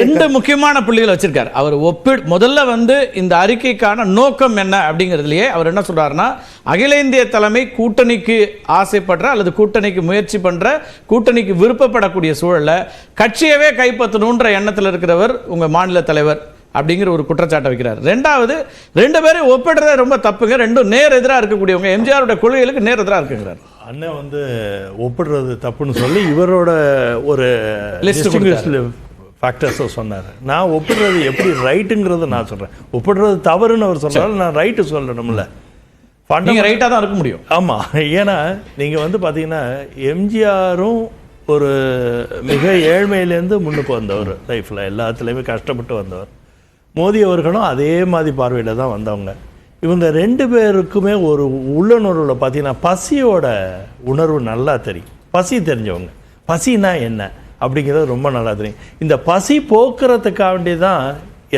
ரெண்டு முக்கியமான புள்ளிகள் வச்சிருக்காரு. அவர் ஒப்பி முதல்ல வந்து இந்த அறிக்கைக்கான நோக்கம் என்ன அப்படிங்கிறதுலயே அவர் என்ன சொல்றாருன்னா அகில இந்திய தலைமை கூட்டணிக்கு ஆசைப்படுற அல்லது கூட்டணிக்கு முயற்சி பண்ற கூட்டணிக்கு விருப்பப்படக்கூடிய சூழல்ல கட்சியவே கைப்பற்றணுன்ற எண்ணத்தில் இருக்கிறவர் உங்க மாநில தலைவர் அப்படிங்கிற ஒரு குற்றச்சாட்டை வைக்கிறார். ரெண்டாவது ரெண்டு பேரும் ஒப்பிடுறதே ரொம்ப தப்புங்க. ரெண்டும் நேர் எதிராக இருக்கக்கூடியவங்க. எம்ஜிஆருடைய கொள்கைகளுக்கு நேர் எதிராக இருக்குங்கிறார். அண்ணன் வந்து ஒப்பிடுறது தப்புன்னு சொல்லி இவரோட ஒரு List ஃபேக்டர்ஸை சொன்னார். நான் ஒப்பிடுறது எப்படி ரைட்டுங்கிறத நான் சொல்கிறேன் ஒப்பிடுறது தவறுன்னு அவர் சொன்னாலும் நான் ரைட்டு சொல்லணும்ல நீங்க ரைட்டா தான் இருக்க முடியும். ஆமாம் ஏன்னா நீங்கள் வந்து பார்த்தீங்கன்னா எம்ஜிஆரும் ஒரு மிக ஏழ்மையிலேருந்து முன்னுக்கு வந்தவர் லைஃப்பில் எல்லாத்துலேயுமே கஷ்டப்பட்டு வந்தவர். மோடி அவர்களும் அதே மாதிரி பார்வையில் தான் வந்தவங்க. இவங்க ரெண்டு பேருக்குமே ஒரு உள்ளுணர்வில் பார்த்தீங்கன்னா பசியோட உணர்வு நல்லா தெரியும். பசி தெரிஞ்சவங்க. பசினா என்ன? அப்படிங்கிறது ரொம்ப நல்லா தெரியும். இந்த பசி போக்குறதுக்காண்டி தான்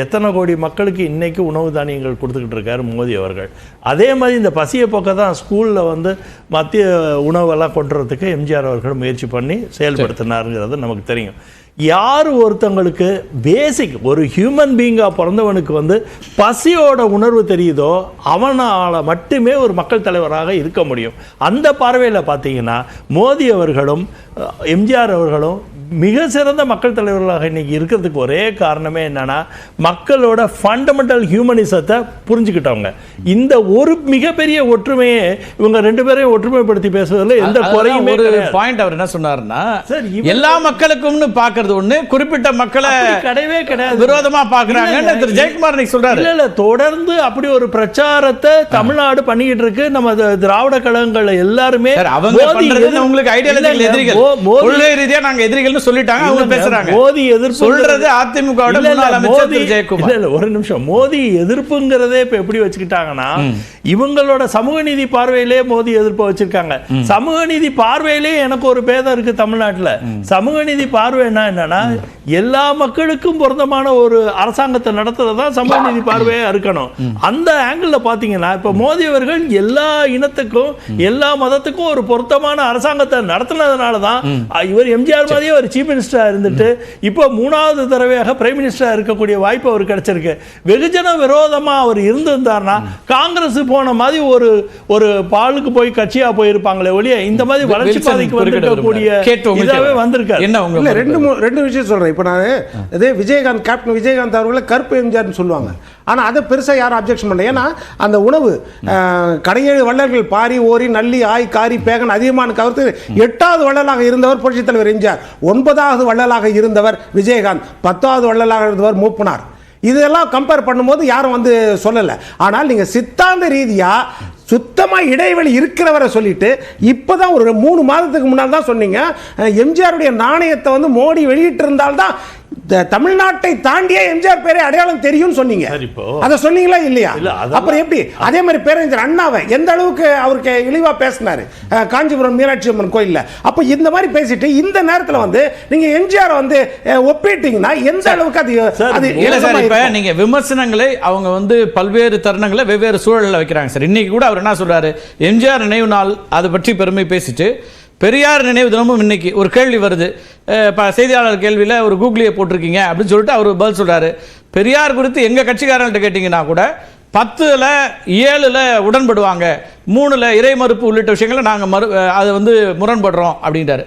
எத்தனை கோடி மக்களுக்கு இன்னைக்கு உணவு தானியங்கள் கொடுத்துக்கிட்டு இருக்காரு மோடி அவர்கள். அதே மாதிரி இந்த பசியை போக்க தான் ஸ்கூலில் வந்து மத்திய உணவெல்லாம் கொண்டுறதுக்கு எம்ஜிஆர் அவர்கள் முயற்சி பண்ணி செயல்படுத்தினாருங்கிறது நமக்கு தெரியும். யார் ஒருத்தங்களுக்கு பேசிக் ஒரு ஹியூமன் பீயிங்காக பிறந்தவனுக்கு வந்து பசியோட உணர்வு தெரியுதோ அவனால் மட்டுமே ஒரு மக்கள் தலைவராக இருக்க முடியும். அந்த பார்வையில் பார்த்தீங்கன்னா மோடி அவர்களும் எம்ஜிஆர் அவர்களும் மிக சிறந்த மக்கள் தலைவர்களாக இன்னைக்கு இருக்கிறதுக்கு ஒரே காரணமே என்னன்னா மக்களோட ஃபண்டமெண்டல் ஹியூமனிசத்தை புரிஞ்சுக்கிட்டவங்க. இந்த ஒரு மிகப்பெரிய ஒற்றுமையே இவங்க ரெண்டு பேரையும் ஒற்றுமைப்படுத்தி பேசுவதில் எந்த குறையுமே. பாயிண்ட் அவர் என்ன இவர் எல்லா மக்களுக்கும்னு பாக்குறது ஒண்ணு குறிப்பிட்ட மக்களை கிடையவே கிடையாது. விரோதமா பாக்குறாங்கன்னு திரு ஜெயக்குமார் சொல்றாரு. இல்ல இல்ல தொடர்ந்து அப்படி ஒரு பிரச்சாரத்தை தமிழ்நாடு பண்ணிக்கிட்டு இருக்கு. நம்ம திராவிட கழகங்கள் எல்லாருமே அவங்க உங்களுக்கு இல்லைங்க, எதிரிகள். மோ- மோடி கொள்கை ரீதியா எதிரிகள்னு சொல்லிட்டாங்க அவங்க பேசுறாங்க. மோடி எதிர்ப்பு சொல்றது அமைச்சர் மோடி- ஜெயக்குமார். ஒரு நிமிஷம். மோடி எதிர்ப்புங்கிறதே இப்ப எப்படி வச்சுக்கிட்டாங்கன்னா இவங்களோட சமூக நீதி பார்வையிலே மோடி எதிர்ப்பை வச்சிருக்காங்க. சமூக நீதி பார்வையிலே எனக்கு ஒரு பேதம் இருக்கு தமிழ்நாட்டுல. சமூக நீதி பார்வைன்னா என்னன்னா எல்லா மக்களுக்கும் பொருத்தமான ஒரு அரசாங்கத்தை நடத்துறது தான் சமூக நீதி பார்வையா இருக்கணும். அந்த ஆங்கிள் பாத்தீங்கன்னா இப்ப மோடி அவர்கள் எல்லா இனத்துக்கும் எல்லா மதத்துக்கும் ஒரு பொருத்தமான அரசாங்கத்தை நடத்தினதுனால தான் இவர் எம்ஜிஆர் மாதிரியே ஒரு சீஃப் மினிஸ்டரா இருந்துட்டு இப்போ மூணாவது தடவையாக பிரைம் மினிஸ்டரா இருக்கக்கூடிய வாய்ப்பு அவர் கிடைச்சிருக்கு. வெகுஜன விரோதமா அவர் இருந்திருந்தார்னா காங்கிரஸ் போன மாதிரி ஒரு ஒரு பாலுக்கு போய் கட்சியா போயிருப்பாங்களே ஒழிய இந்த மாதிரி வளர்ச்சி பாதைக்கு வந்திருக்கக்கூடிய இதாவே வந்திருக்காரு. என்ன? ரெண்டு ரெண்டு விஷயம் சொல்றேன். இப்போ நான் இதே விஜயகாந்த் கேப்டன் விஜயகாந்த் அவர்களை கருப்பு எம்ஜிஆர்னு சொல்லுவாங்க. ஆனா அதை பெருசா யாரும் அப்ஜெக்ஷன் பண்ணல. ஏன்னா அந்த உணவு கடையேழு வள்ளல்கள் பாரி ஓரி நல்லி ஆய் காரி பேகன் அதிகமான கருத்து எட்டாவது வள்ளலாக இருந்தவர் புரட்சித் தலைவர் எம்ஜிஆர். ஒன்பதாவது வள்ளலாக இருந்தவர் விஜயகாந்த் பத்தாவது வள்ளலாக இருந்தவர் மூப்பனார். இதெல்லாம் கம்பேர் பண்ணும்போது யாரும் வந்து சொல்லலை. ஆனால் நீங்கள் சித்தாந்த ரீதியாக சுத்தமாக இடைவெளி இருக்கிறவரை சொல்லிட்டு இப்பதான் ஒரு மூணு மாதத்துக்கு முன்னால் தான் சொன்னீங்க எம்ஜிஆருடைய நாணயத்தை வந்து மோடி வெளியிட்டிருந்தால்தான் தான் தமிழ்நாட்டை தாண்டியே எம்ஜிஆர் பேரே அடையாளம் தெரியும்னு சொன்னீங்க. அதை சொன்னீங்களா இல்லையா? அப்புறம் எப்படி? அதே மாதிரி பேரறிஞர் அண்ணாவை எந்த அளவுக்கு அவருக்கு இழிவா பேசினாரு? காஞ்சிபுரம் மீனாட்சி அம்மன் கோயில்ல. அப்ப இந்த மாதிரி பேசிட்டு இந்த நேரத்துல வந்து நீங்க எம்ஜிஆர் வந்து ஒப்பிட்டீங்கன்னா எந்த அளவுக்கு அது அது இப்ப? நீங்க விமர்சனங்களை அவங்க வந்து பல்வேறு தருணங்களை வெவ்வேறு சூழல்ல வைக்கிறாங்க சார். இன்னைக்கு கூட அவர் என்ன சொல்றாரு? எம்ஜிஆர் நினைவு நாள் அதை பற்றி பெருமை பேசிட்டு பெரியார் நினைவு தினமும் இன்னைக்கு ஒரு கேள்வி வருது. அஹ், செய்தியாளர் கேள்வியில் ஒரு கூகுளியை போட்டிருக்கீங்க அப்படின்னு சொல்லிட்டு அவர் பதில் சொல்கிறாரு பெரியார் குறித்து எங்கள் கட்சிக்காரங்கள்ட்ட கேட்டிங்கன்னா கூட பத்தில் ஏழில் உடன்படுவாங்க மூணில் இறை மறுப்பு உள்ளிட்ட விஷயங்களை நாங்கள் மறு அதை வந்து முரண்படுறோம் அப்படின்றாரு.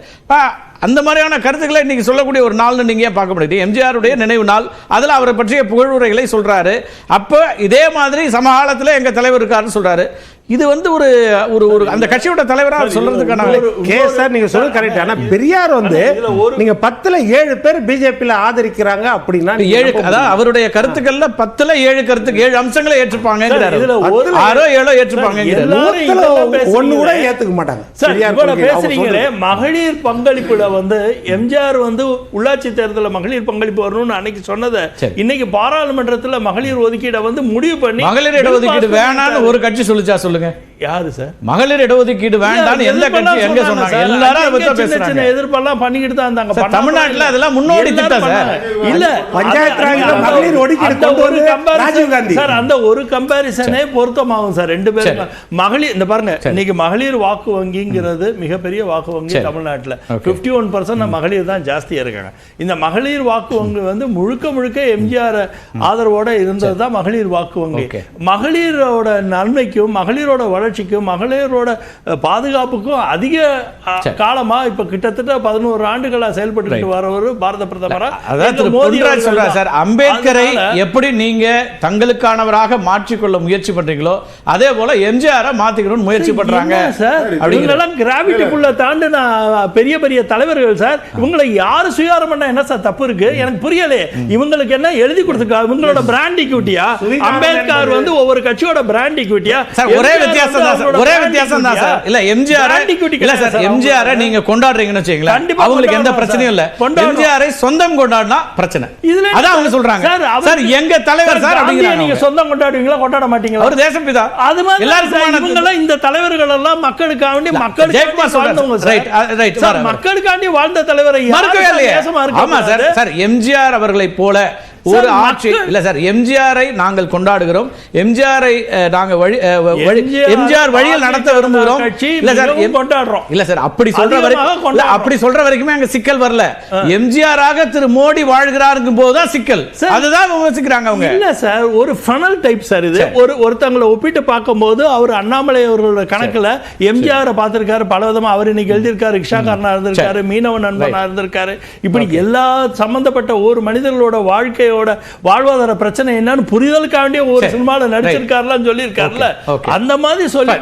அந்த மாதிரியான கருத்துக்களை இன்றைக்கி சொல்லக்கூடிய ஒரு நாள்னு நீங்கள் ஏன் பார்க்க முடியுது? எம்ஜிஆருடைய நினைவு நாள் அதில் அவரை பற்றிய புகழுரைகளை சொல்கிறாரு அப்போ இதே மாதிரி சமகாலத்தில் எங்கள் தலைவர் இருக்காருன்னு சொல்கிறாரு இது வந்து ஒரு ஒரு ஒரு அந்த கட்சியோட தலைவரா அவர் சொல்றதுக்கான கே சார் நீங்க சொல்றது கரெக்ட் ஆனா பெரியார் வந்து நீங்க பத்துல ஏழு பேர் பிஜேபியில ஆதரிக்கிறாங்க அப்படின்னா ஏழு அதாவது அவருடைய கருத்துக்கள்ல பத்துல ஏழு கருத்துக்கு ஏழு அம்சங்களை ஏற்றுப்பாங்க ஆறோ ஏழோ ஏற்றுப்பாங்க. ஒண்ணு கூட ஏத்துக்க மாட்டாங்க. சார் பேசுறீங்களே. மகளிர் பங்களிப்புல வந்து எம்ஜிஆர் வந்து உள்ளாட்சி தேர்தலில் மகளிர் பங்களிப்பு வரணும்னு அன்னைக்கு சொன்னதை இன்னைக்கு பாராளுமன்றத்துல மகளிர் ஒதுக்கீடை வந்து முடிவு பண்ணி மகளிர் இடஒதுக்கீடு வேணான்னு ஒரு கட்சி சொல்லிச்சா சொல்லுங்க. சொல்லுங்க யாரு சார் மகளிர் இடஒதுக்கீடு வேண்டாம்னு எந்த கட்சி எங்க சொன்னாங்க. எல்லாரும் அதை பத்தி சின்ன சின்ன பேசுறாங்க எதிர்ப்பெல்லாம் பண்ணிக்கிட்டு தான் இருந்தாங்க. தமிழ்நாட்டுல. அதெல்லாம் முன்னோடி திட்டம் சார். இல்ல பஞ்சாயத்து ராஜ்ல மகளிர் ஒதுக்கீடு கொண்டு ஒரு ராஜீவ் காந்தி. சார் அந்த ஒரு கம்பாரிசனே பொருத்தமாகும் சார் ரெண்டு பேரும் மகளிர் இந்த பாருங்க இன்னைக்கு மகளிர் வாக்கு வங்கிங்கிறது மிகப்பெரிய வாக்கு வங்கி. தமிழ்நாட்டுல Okay. பிப்டி ஒன் பர்சன்ட் மகளிர் தான் ஜாஸ்தியா இருக்காங்க இந்த மகளிர் வாக்கு வங்கி வந்து முழுக்க முழுக்க எம்ஜிஆர் ஆதரவோட இருந்தது தான் மகளிர் வாக்கு வங்கி. மகளிரோட நன்மைக்கும் மகளிரோட வளர்ச்சிக்கும் மகளிரோட பாதுகாப்புக்கும் அதிக. காலமா இப்ப கிட்டத்தட்ட பதினோரு ஆண்டுகளா செயல்பட்டு வரவர் பாரத பிரதமரா? திரு மோடி. சார் அம்பேத்கரை எப்படி நீங்க தங்களுக்கானவராக மாற்றிக்கொள்ள முயற்சி பண்றீங்களோ அதே போல எம்ஜிஆரை மாத்திக்கணும்னு முயற்சி பண்றாங்க. சார்? அப்படிங்கிற- இவங்கெல்லாம் கிராவிட்டிக்குள்ள தாண்டின பெரிய பெரிய தலைவர்கள் சார். இவங்களை யாரு சுயாரம் பண்ணா என்ன சார் தப்பு இருக்கு? எனக்கு புரியலையே இவங்களுக்கு என்ன எழுதி கொடுத்துருக்கா? இவங்களோட பிராண்ட் இக்விட்டியா அம்பேத்கர் வந்து ஒவ்வொரு கட்சியோட பிராண்ட் இக்விட்டியா ஒரே வித்தியாசம் தான் சார். ஒரே வித்தியாசம் தான் சார். இல்ல எம்ஜிஆர் இல்ல சார் எம்ஜிஆர் நீங்க கொண்டாடுறீங்கன்னு வச்சுங்களேன் கண்டிப்பா அவங்களுக்கு எந்த பிரச்சனையும் இல்ல. எம்ஜிஆரை சொந்தம் கொண்டாடினா பிரச்சனை. இதுல அதான் அவங்க? சொல்றாங்க. சார், எங்க தலைவர் சார் அப்படிங்கிறாங்க நீங்க. சொந்தம் கொண்டாடுவீங்களா? கொண்டாட மாட்டீங்களா? அவர் தேசப்பிதா. அது மாதிரி எல்லாருக்கும் சார், இவங்கெல்லாம் இந்த தலைவர்கள் எல்லாம் மக்களுக்காக வேண்டி ஜெயக்குமார் சொல்றாரு. வாழ்ந்தவங்க சார். Uh, sir. மக்களுக்காண்டி வாழ்ந்த தலைவரை மறுக்கவே இல்லையே. ஆமா சார்? சார் எம்ஜிஆர் அவர்களை போல ஒரு ஆட்சி இல்ல சார் எம்ஜிஆரை நாங்கள் கொண்டாடுகிறோம். எம்ஜிஆரை நாங்க வழி எம்ஜிஆர் வழியில் நடத்த விரும்புகிறோம். இல்ல சார் கொண்டாடுறோம். இல்ல சார் அப்படி சொல்ற வரைக்கும். அப்படி சொல்ற வரைக்குமே அங்க சிக்கல் வரல. எம்ஜிஆராக திரு மோடி வாழ்கிறாருங்கும் போதுதான் சிக்கல். அதுதான் விமர்சிக்கிறாங்க அவங்க. இல்ல சார் ஒரு ஃபனல் டைப் சார் இது. ஒரு ஒருத்தங்களை ஒப்பிட்டு பார்க்கும்போது அவர் அண்ணாமலை அவர்களோட கணக்குல எம்ஜிஆர் பார்த்திருக்காரு பல விதமா அவர் இன்னைக்கு எழுதியிருக்காரு ரிக்ஷாக்காரனா இருந்திருக்காரு மீனவ நண்பனா இருந்திருக்காரு. இப்படி எல்லா சம்பந்தப்பட்ட ஒரு மனிதர்களோட வாழ்க்கையோட வாழ்வாதார பிரச்சனை என்னன்னு புரிதலுக்காண்டிய ஒரு Right. நடிச்சிருக்காருலாம் சொல்லியிருக்காருல்ல. அந்த மாதிரி சொல்லி.